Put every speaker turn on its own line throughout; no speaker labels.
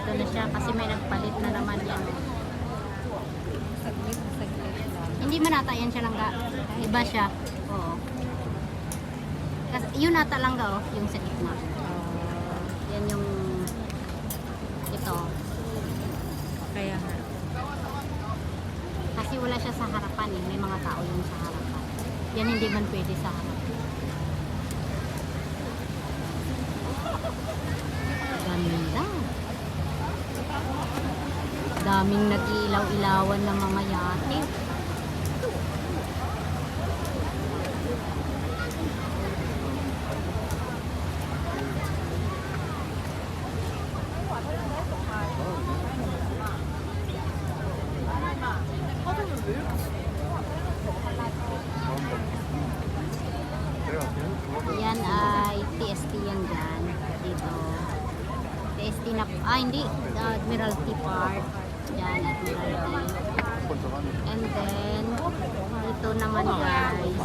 dito na siya kasi may nagpalit na naman yan.
Saglit, saglit lang.
Hindi man ata yan siya lang ga. Iba siya. Oo. Kasi yun ata lang ga oh, yung sa gitna.
Ah,
Yan yung ito.
kaya nga.
Kasi wala siya sa harapan eh. May mga tao yung sa harapan. Yan hindi man pwede sa harapan. Ganda. Daming nag-iilaw-ilawan ng mga yate. Yan ay TST yan dyan. Dito. TST na, ah hindi, Admiralty Park. Yan, Admiralty. And then, dito naman guys.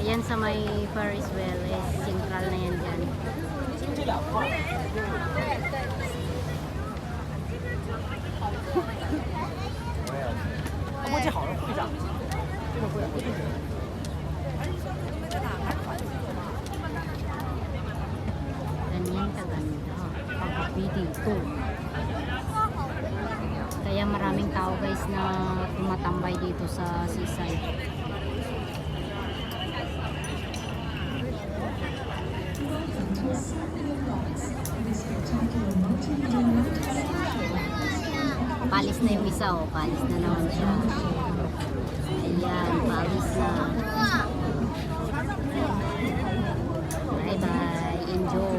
Ayan sa may Paris Welles. Central na yan dyan. Ganyan kaganda. Pagkapi dito. Maraming tao guys na tumatambay dito sa seaside. Palis na yung isa oh. Palis na naman siya. Ayan, palis na. Bye bye. Enjoy.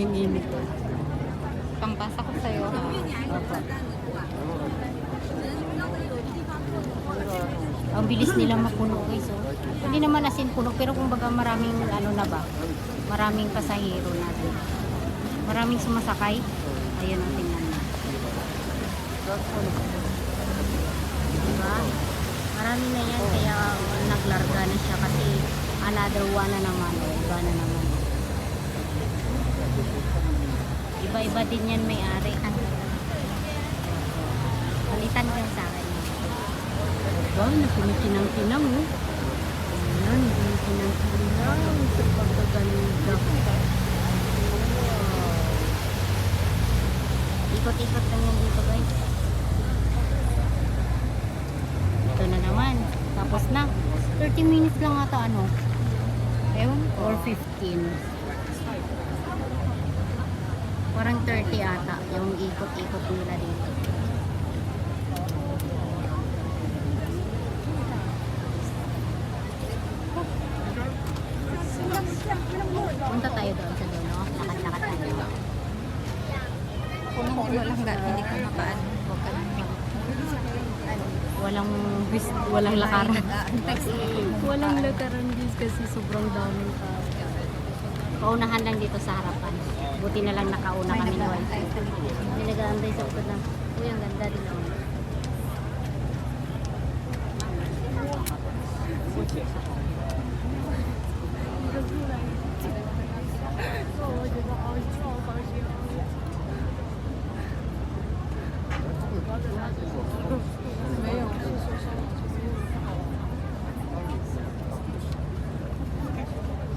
Grabing init.
Pampasa ko sa'yo.
Opo. Ang bilis nilang mapuno guys. Oh. Hindi naman asin puno pero kumbaga maraming ano na ba? Maraming pasahero natin. Maraming sumasakay. Ayun ang tingnan na. Diba? Marami na yan kaya naglarga na siya kasi another one na naman. Oh. Iba na naman. Iba-iba din yan may-ari. Palitan ka sa akin. Aba, nakinikinang-kinang oh. Ayan, nakinikinang-kinang sa pagkaganda. Ikot-ikot lang yan dito guys. Ito na naman. Tapos na. 30 minutes lang ata ano. Ewan. Or 15. Parang 30 ata yung ikot-ikot nila dito. Punta tayo doon sa dulo. Lakad-lakad tayo.
Puno-puno lang ga. Hindi ka makaan. Huwag ka lang
Walang bis, walang lakaran. Walang lakaran guys kasi sobrang daming tao. Paunahan lang dito sa harapan. Buti na lang nakauna kami ni
nag-aantay
Wife.
sa likod.
May nag-aantay sa likod ng, uy, ang ganda din oh.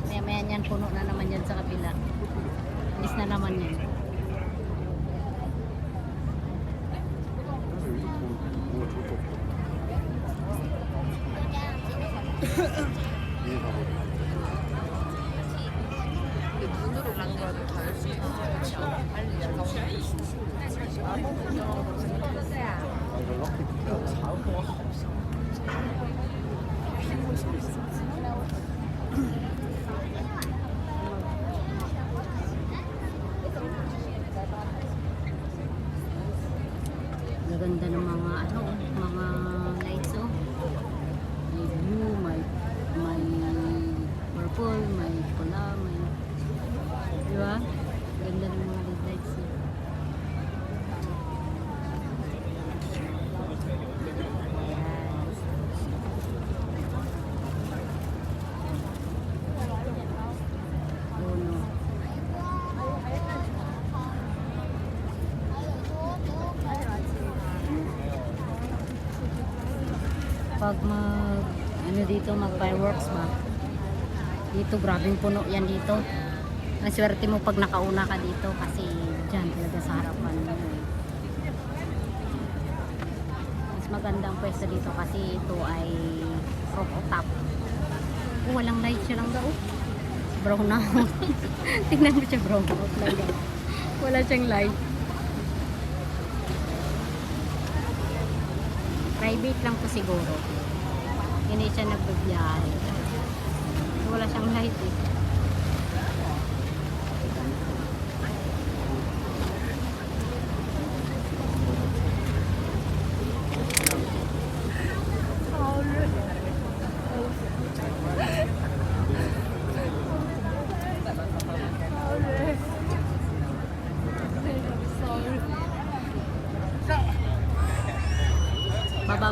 Maya maya niyan, puno na naman yan sa kabila. Alis na naman yan. Gaganda ng mga ano, mga lights oh. May blue, may may purple, may pula, may Di ba? Ganda ng mga lights oh. Pag mag ano dito mag fireworks ba dito grabing puno yan dito. Ang swerte mo pag nakauna ka dito kasi dyan talaga sa harapan mo. Mas maganda ang pwesto dito kasi ito ay rooftop oh, walang light siya lang daw. Brown na. Tingnan mo siya brown. Out wala siyang light private lang po siguro. Hindi siya nagbibiyahe wala siyang light eh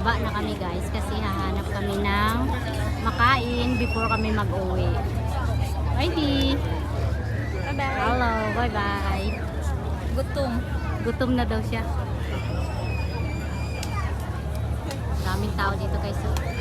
bababa na kami guys kasi hahanap kami ng makain before kami mag-uwi. Bye, Di.
Bye-bye.
Hello, bye-bye.
Gutom.
Gutom na daw siya. Daming tao dito guys. Dito,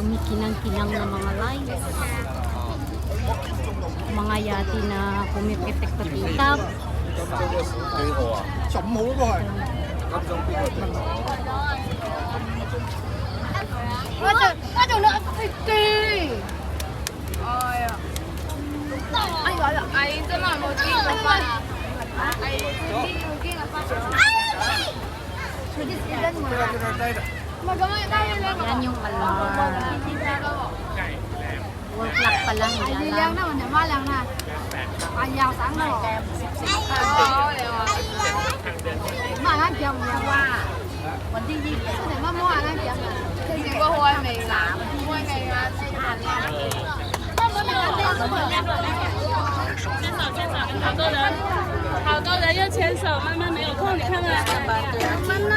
kumikinang-kinang na mga lights mga yati na pumipitik-patikap
Ay, ito na, mag-gay na pa. Ay, mag-gay na pa. Ay, mag-gay! Pwede silang
mga. 就我就攞飞机。哎呀！哎呀呀！哎，真系冇见过翻。哎，冇见冇见过翻。佢啲时间唔系唔系咁样，但系两个。
Yan yung alarm. Work clock pala, hindi
你
alarm.
靓啦，我哋妈靓啦。哎呀，省咯。哦，你话。妈啱讲唔靓哇？揾啲啲，我哋妈妈啱讲啊。其实个开味啦，开味啦，先行啦。
好多人，好多人要牵手，慢慢没有空，你看看。慢慢。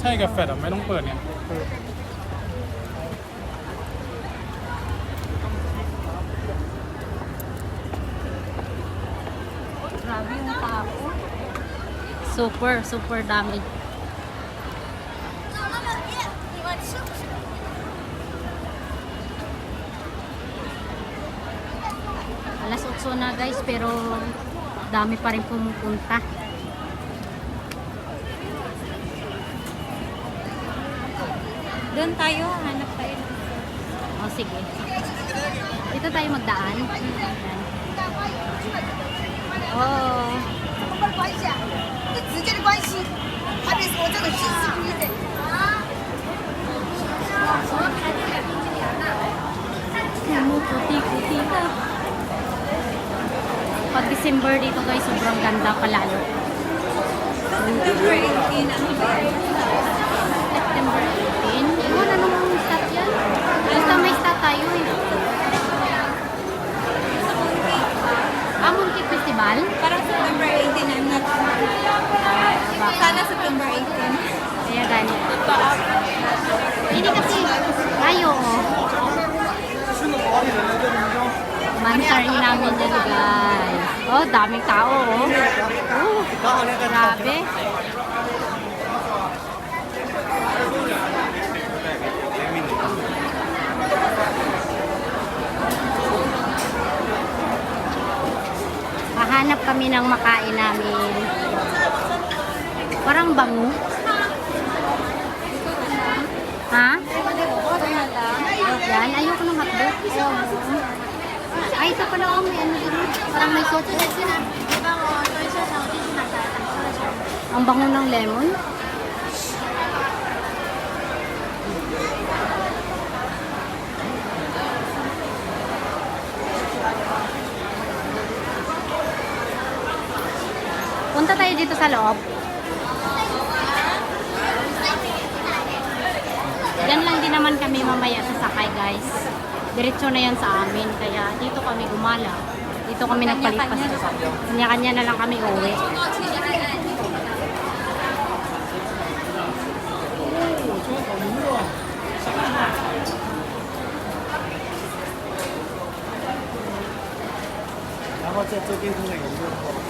ใช่กับแฟดอะไม่ต้องเปิดเนี่ย
Grabe yung tao. Super, super dami. Alas 8 na guys, pero dami pa rin pumupunta. Doon tayo, hanap tayo. O sige. Dito tayo magdaan. December dito guys, sobrang ganda palalo. September 18, ano? September 18? Ewan, anong stat yan? Basta may stat tayo eh. Ah, Mooncake Festival?
Parang September 18, I'm not Sana September 18.
Kaya ganyan. Hindi kasi, ayo oh. Mansari namin yan guys. Oh, daming tao oh. Oh, grabe. Hahanap kami ng makain namin. Parang bango. Ha? Yan, ayoko ng hotdog. Ay, isa pala ako, may ano din. Parang may soto. Kasi sinabi, di ba ko, soy sauce ako din sinasasang soy. Ang bango ng lemon. Punta tayo dito sa loob. Yan lang din naman kami mamaya sasakay guys diretso na yan sa amin. Kaya dito kami gumala. Dito kami nagpalipas. Kanya-kanya na lang kami uwi. Ako sa.